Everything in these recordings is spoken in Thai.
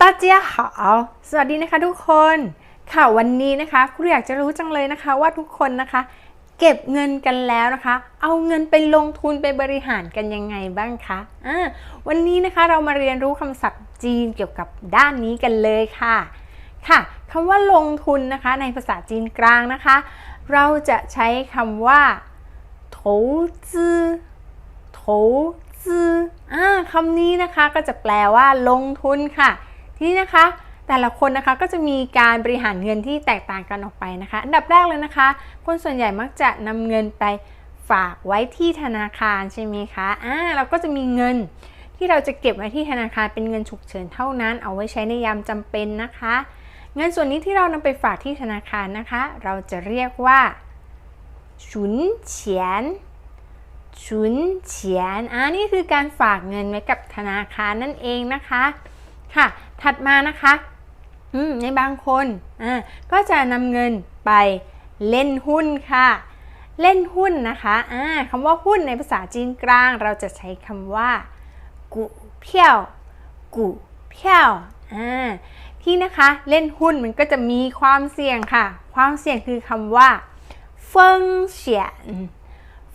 ตาเจียหาสวัสดีนะคะทุกคน ค่ะวันนี้นะคะครูอยากจะรู้จังเลยนะคะว่าทุกคนนะคะ เก็บเงินกันแล้วนะคะ เอาเงินไปลงทุนไปบริหารกันยังไงบ้างคะะวันนี้นะคะเรามาเรียนรู้คำศัพท์จีนเกี่ยวกับด้านนี้กันเลยค่ะ ค่ะคำว่าลงทุนนะคะ ในภาษาจีนกลางนะคะ เราจะใช้คำว่าโถจื้อโถจื้อคำนี้นะคะก็จะแปลว่าลงทุนค่ะ ทีนี้นะคะแต่ละคนนะคะก็จะมีการบริหารเงินที่แตกต่างกันออกไปนะคะ อันดับแรกเลยนะคะ คนส่วนใหญ่มักจะนำเงินไปฝากไว้ที่ธนาคารใช่ไหมคะอ่าเราก็จะมีเงินที่เราจะเก็บไว้ที่ธนาคารเป็นเงินฉุกเฉินเท่านั้น เอาไว้ใช้ในยามจำเป็นนะคะ เงินส่วนนี้ที่เรานำไปฝากที่ธนาคารนะคะ เราจะเรียกว่าฉุนเฉียนฉุนเฉียนอ่านี่คือการฝากเงินไว้กับธนาคารนั่นเองนะคะค่ะ ถัดมานะคะในบางคนก็จะนำเงินไปเล่นหุ้นค่ะ เล่นหุ้นนะคะอ่าคำว่าหุ้นในภาษาจีนกลาง เราจะใช้คำว่ากูเพียวกูเพียวที่นะคะเล่นหุ้นมันก็จะมีความเสี่ยงค่ะ ความเสี่ยงคือคำว่าเฟิงเฉียน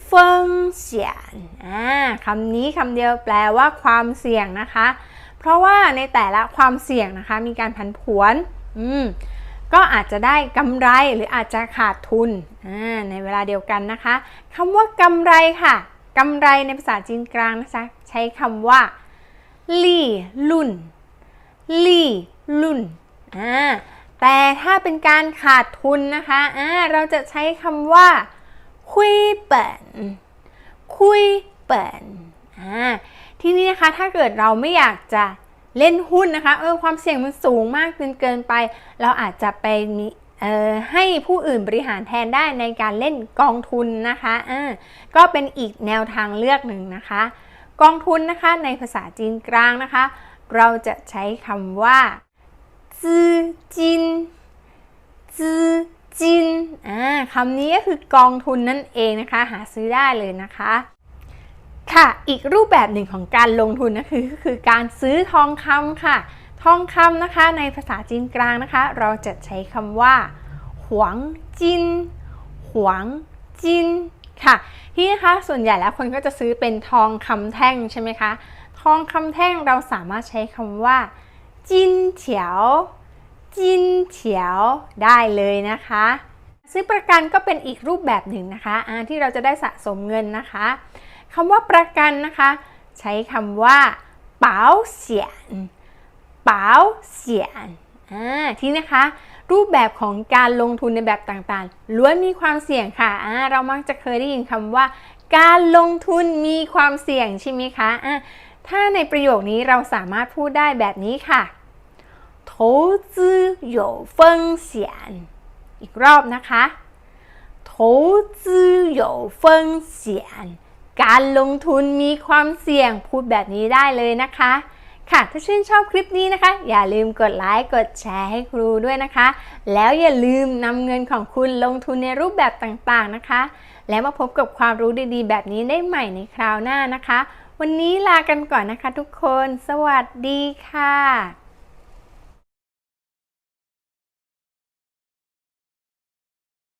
เฟิงเฉียนคำนี้คำเดียวแปลว่าความเสี่ยงนะคะ เพราะว่าในแต่ละความเสี่ยงนะคะมีการผันผวนอืมก็อาจจะได้กำไรหรืออาจจะขาดทุนในเวลาเดียวกันนะคะคำว่ากำไรค่ะกำไรในภาษาจีนกลางนะคะใช้คำว่าลี่ลุ่นลี่ลุ่นแต่ถ้าเป็นการขาดทุนนะคะะเราจะใช้คำว่า คุยเปิ่นคุยเปิ่น ทีนี้นะคะถ้าเกิดเราไม่อยากจะเล่นหุ้นนะคะเออความเสี่ยงมันสูงมากจนเกินไป เราอาจจะไปให้ผู้อื่นบริหารแทนได้ในการเล่นกองทุนนะคะอ่าก็เป็นอีกแนวทางเลือกหนึ่งนะคะ กองทุนนะคะในภาษาจีนกลางนะคะ เราจะใช้คำว่าจื้อจินจื้อจินอ่าคำนี้ก็คือกองทุนนั่นเองนะคะ หาซื้อได้เลยนะคะ ค่ะอีกรูปแบบหนึ่งของการลงทุนนะคือก็คือการซื้อทองคำค่ะ ทองคำนะคะในภาษาจีนกลางนะคะ เราจะใช้คำว่าหวงจินหวงจินค่ะที่นะคะส่วนใหญ่แล้วคนก็จะซื้อเป็นทองคำแท่งใช่ไหมคะทองคำแท่งเราสามารถใช้คำว่าจินเฉียวจินเฉียวได้เลยนะคะ ซื้อประกันก็เป็นอีกรูปแบบหนึ่งนะคะที่เราจะได้สะสมเงินนะคะ คำว่าประกันนะคะ ใช้คำว่าเป๋าเสียนเป๋าเสียนที่นะคะ รูปแบบของการลงทุนในแบบต่างๆ ล้วนมีความเสี่ยงค่ะะเรามักจะเคยได้ยินคำว่า การลงทุนมีความเสี่ยงใช่ไหมคะะถ้าในประโยคนี้เราสามารถพูดได้แบบนี้ค่ะ投资有风险อีกรอบนะคะ投资有风险 การลงทุนมีความเสี่ยงพูดแบบนี้ได้เลยนะคะ ค่ะ ถ้าชื่นชอบคลิปนี้นะคะ อย่าลืมกดไลค์กดแชร์ให้ครูด้วยนะคะ แล้วอย่าลืมนำเงินของคุณลงทุนในรูปแบบต่างๆนะคะ แล้วมาพบกับความรู้ดีๆ แบบนี้ได้ใหม่ในคราวหน้านะคะ วันนี้ลากันก่อนนะคะทุกคน สวัสดีค่ะ